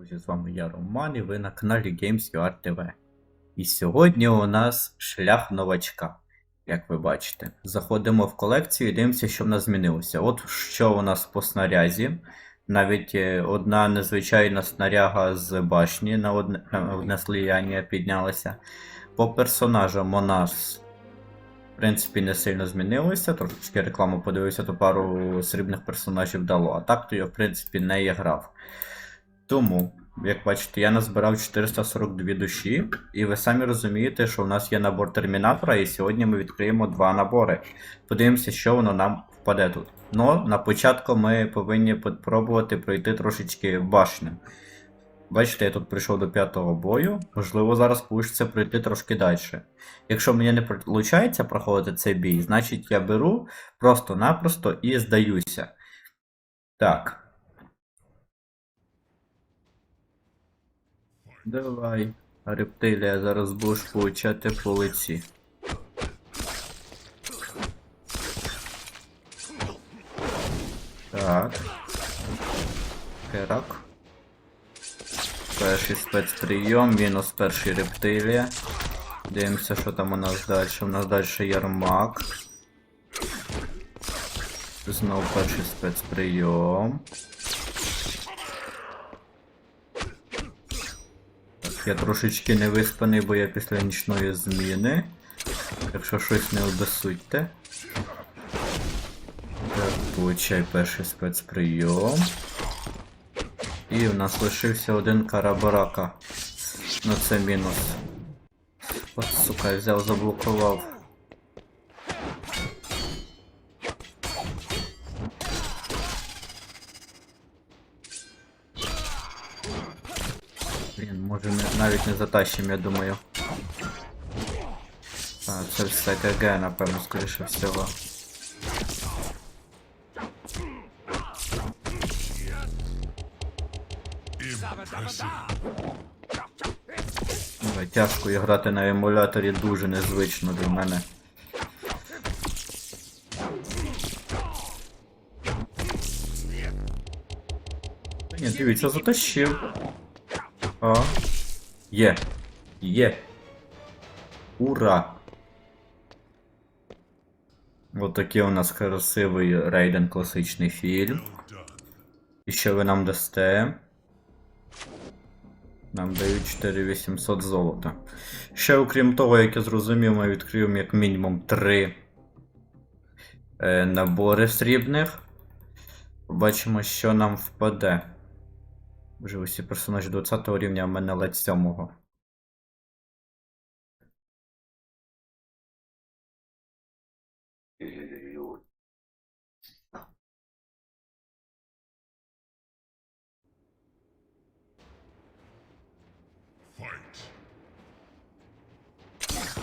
Друзі, з вами я Роман і ви на каналі Games.ua TV. І сьогодні у нас шлях новачка, як ви бачите. Заходимо в колекцію і дивимося, що в нас змінилося. От що у нас по снарязі. Навіть е, одна незвичайна снаряга з башні на одне, одне сліяння піднялася. По персонажам у нас, в принципі, не сильно змінилося. Трошечки рекламу подивився, то пару срібних персонажів дало. А так то я, в принципі, не грав. Тому, як бачите, я назбирав 442 душі, і ви самі розумієте, що у нас є набор термінатора, і сьогодні ми відкриємо два набори. Подивимося, що воно нам впаде тут. Ну, на початку ми повинні спробувати пройти трошечки башню. Бачите, я тут прийшов до п'ятого бою. Можливо, зараз вийде пройти трошки далі. Якщо мені не виходить проходити цей бій, значить я беру просто-напросто і здаюся. Так. Давай, рептилія, зараз будеш получати по лиці. Так. Керак. Перший спецприйом, мінус перший рептилія. Дивимося, що там у нас далі. У нас далі ярмак. Знову перший спецприйом. Я трошечки не виспаний, бо я після нічної зміни. Якщо щось не обесудьте. Так, получай перший спецприйом. І в нас лишився один карабарака. Ну це мінус. От сука, я взяв, заблокував. Блін, може не, навіть не затащим, я думаю. А, це все КГ, напевно, скоріше всього. Тяжко грати на емуляторі дуже незвично для мене. Ні, дивіться, затащив. А. Є. Є. Ура! От такий у нас красивий рейден класичний фільм. І що ви нам дасте? Нам дають 4800 золота. Ще окрім того, як я зрозумів, ми відкриємо як мінімум 3 е, набори срібних. Побачимо, що нам впаде. Вже усі персонажі 20 рівня, а в мене ледь 7.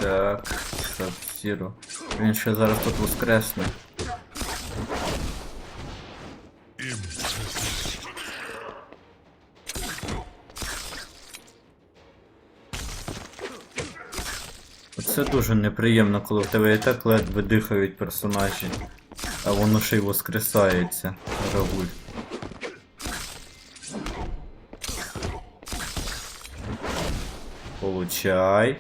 Так, Саб-Зіро. Він ще зараз тут воскресне. Це дуже неприємно, коли в тебе і так ледве дихають персонажі, а воно ще й воскресається. Рагуль. Получай.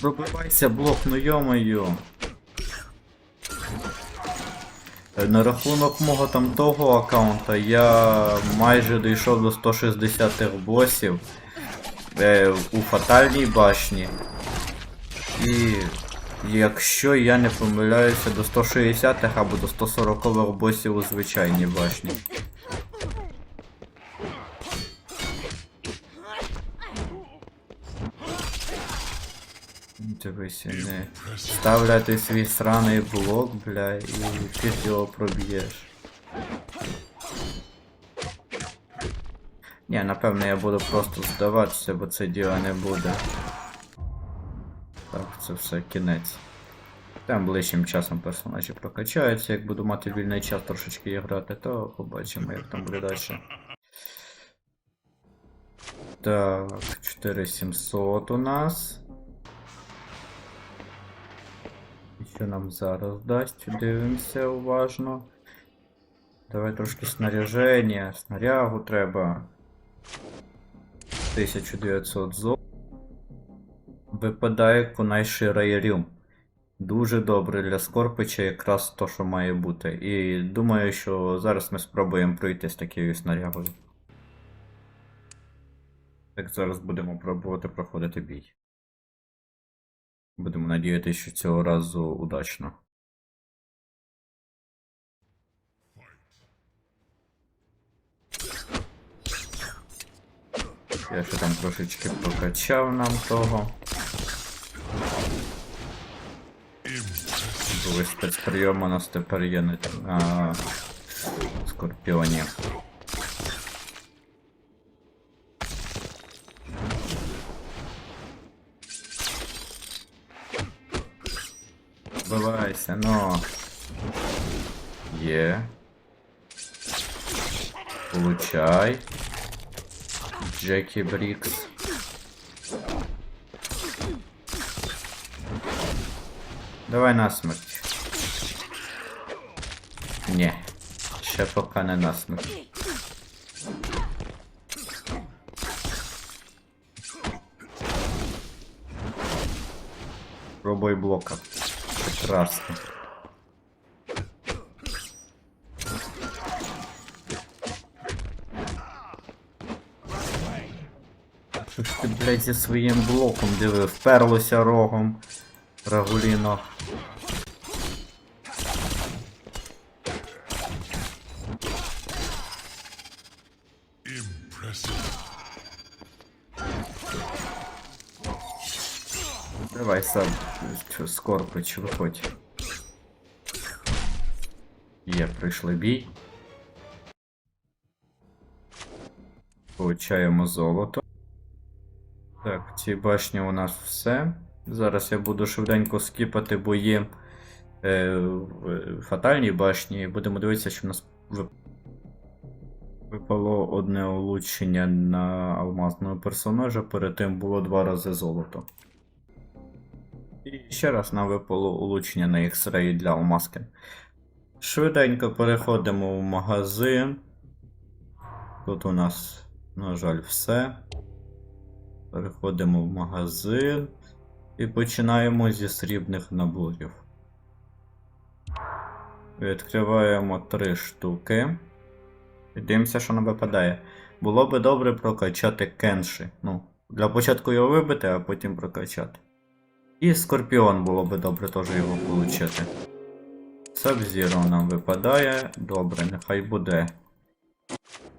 Пробивайся блок, ну йо-моє. На рахунок мого там того аккаунта я майже дійшов до 160 х босів е, у фатальній башні. І якщо я не помиляюся до 160 х або до 140 х босів у звичайній башні. Дивися, не ставляти свій сраний блок, бля, і ти його проб'єш. Ні, напевно я буду просто здаватися, бо це діло не буде. Так, це все кінець. Там ближчим часом персонажі прокачаються, як буду мати вільний час трошечки грати, то побачимо, як там буде далі. Так, 4700 у нас. Що нам зараз дасть? Дивимося уважно. Давай трошки снаряження. Снарягу треба. 1900 зол. Випадає Кунайший Райрюм. Дуже добре для Скорпича, якраз то, що має бути. І думаю, що зараз ми спробуємо пройти з такою снарягою. Так, зараз будемо пробувати проходити бій. Будемо надіятися, що цього разу удачно. Я ще там трошечки прокачав нам того. Були спецприйоми, у нас тепер є на, на скорпіоні. Вбивайся, ну. Є. Получай. Джекі Брікс. Давай насмерть. Ні. Ще поки не насмерть. Пробуй блока. Прекрасно. Що ж ти, блядь, зі своїм блоком диви, вперлося рогом. Рагуліно. Давай сам, Скорпич, виходь. Є, прийшли бій. Получаємо золото. Так, в цій башні у нас все. Зараз я буду швиденько скіпати бої е, в фатальній башні. Будемо дивитися, що в нас випало одне улучшення на алмазного персонажа, перед тим було два рази золото. І ще раз нам випало улучшення на X-Ray для алмазки. Швиденько переходимо в магазин. Тут у нас, на жаль, все. Переходимо в магазин і починаємо зі срібних наборів. Відкриваємо три штуки. Дивимося, що нам випадає. Було би добре прокачати кенші. Ну, для початку його вибити, а потім прокачати. І скорпіон було би добре теж його отримати. Sub-Zero нам випадає. Добре, нехай буде.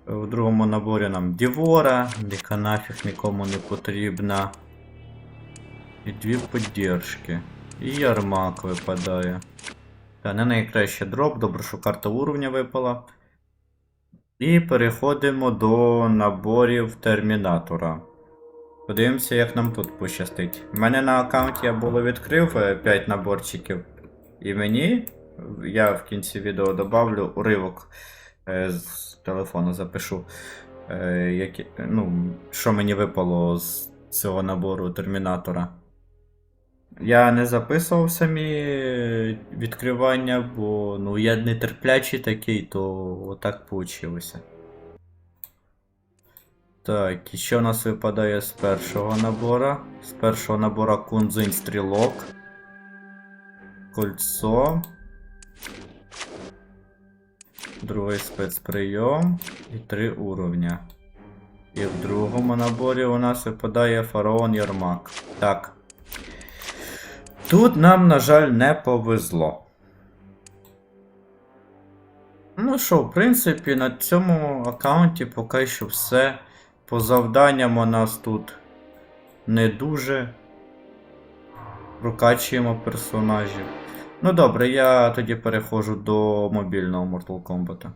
В другому наборі нам Дівора, яка нафіг нікому не потрібна. І дві поддержки. І Ярмак випадає. Та не найкраще дроп, добре, що карта уровня випала. І переходимо до наборів Термінатора. Подивимося, як нам тут пощастить. У мене на аккаунті я було відкрив 5 наборчиків. І мені, я в кінці відео добавлю уривок е, з телефону запишу. Е, які, ну, що мені випало з цього набору термінатора. Я не записував самі відкривання, бо ну, я не терплячий такий, то отак вийшло. Так, і що у нас випадає з першого набора? З першого набора кунзинь стрілок. Кольцо. Другий спецприйом і три уровня. І в другому наборі у нас випадає фараон Ярмак. Так. Тут нам, на жаль, не повезло. Ну що, в принципі, на цьому аккаунті поки що все. По завданням у нас тут не дуже прокачуємо персонажів. Ну добре, я тоді переходжу до мобільного Mortal Kombat.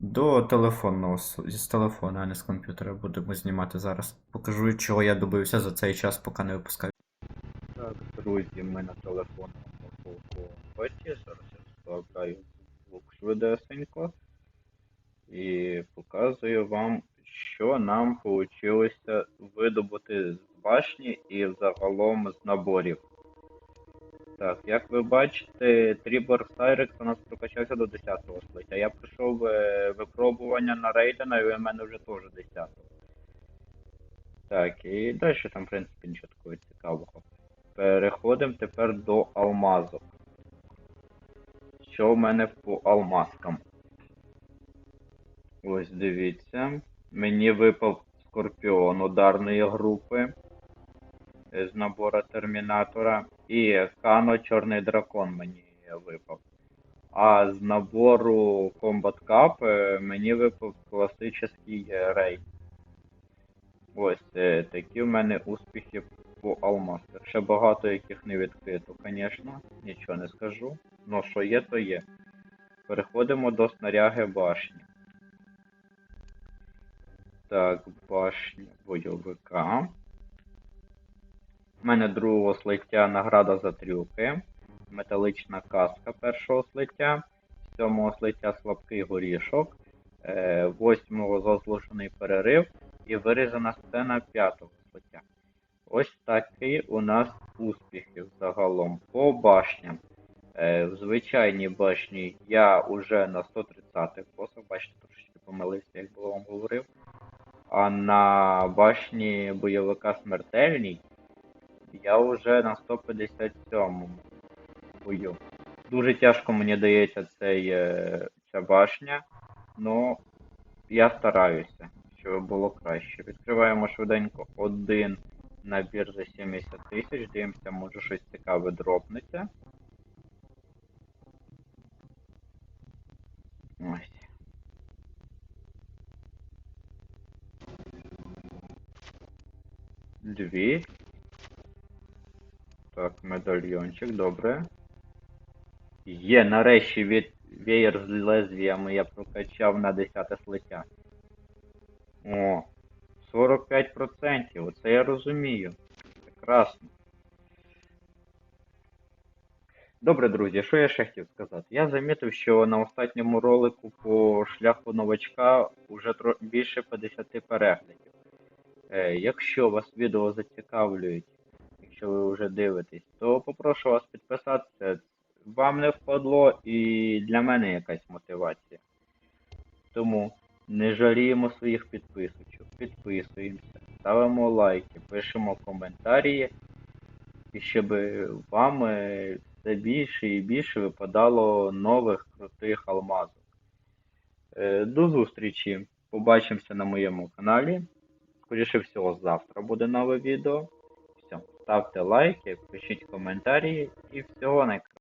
До телефонного з телефона, а не з комп'ютера будемо знімати зараз. Покажу, чого я добився за цей час, поки не випускаю. Так, друзі, ми на телефонному Mortal Kombat. Зараз я вставляю звук швидесенько. І показую вам, що нам вийшло видобути з башні і загалом з наборів. Так, як ви бачите, Трібор Сайрекс у нас прокачався до 10 го слиття. Я пройшов е, випробування на Рейдена, і у мене вже теж 10 -го. Так, і далі там, в принципі, нічого такого цікавого. Переходимо тепер до алмазок. Що в мене по алмазкам? Ось дивіться. Мені випав скорпіон ударної групи з набора Термінатора. І Кано Чорний дракон мені випав. А з набору Combat Cup е, мені випав класичний рейд. Ось е, такі в мене успіхи по алмазах. Ще багато яких не відкрито, звісно, нічого не скажу. Ну, що є, то є. Переходимо до снаряги башні. Так, башня бойовика. У мене другого слиття награда за трюки. Металична каска першого слиття. Сьомого слиття слабкий горішок. Е, восьмого заслужений перерив. І вирізана сцена п'ятого слиття. Ось такий у нас успіхи загалом по башням. Е, в звичайній башні я уже на 130 посах, бачите, трошечки помилився, як було вам говорив. А на башні бойовика смертельній я вже на 157 бою. Дуже тяжко мені дається цей, е, ця башня, але я стараюся, щоб було краще. Відкриваємо швиденько один набір за 70 тисяч, дивимося, може щось цікаве дропнеться. Ось. Дві. Так, медальйончик, добре. Є, нарешті від веєр з лезвіями я прокачав на 10 слиття. О, 45%, оце я розумію. Прекрасно. Добре, друзі, що я ще хотів сказати? Я замітив, що на останньому ролику по шляху новачка вже більше 50 переглядів. Е, якщо вас відео зацікавлюють, якщо ви вже дивитесь, то попрошу вас підписатися. Вам не впадло і для мене якась мотивація. Тому не жаліємо своїх підписочок, підписуємося, ставимо лайки, пишемо коментарі, і щоб вам е, все більше і більше випадало нових крутих алмазок. Е, До зустрічі! Побачимося на моєму каналі. Скоріше всього, завтра буде нове відео. Все, ставте лайки, пишіть коментарі і всього найкращого.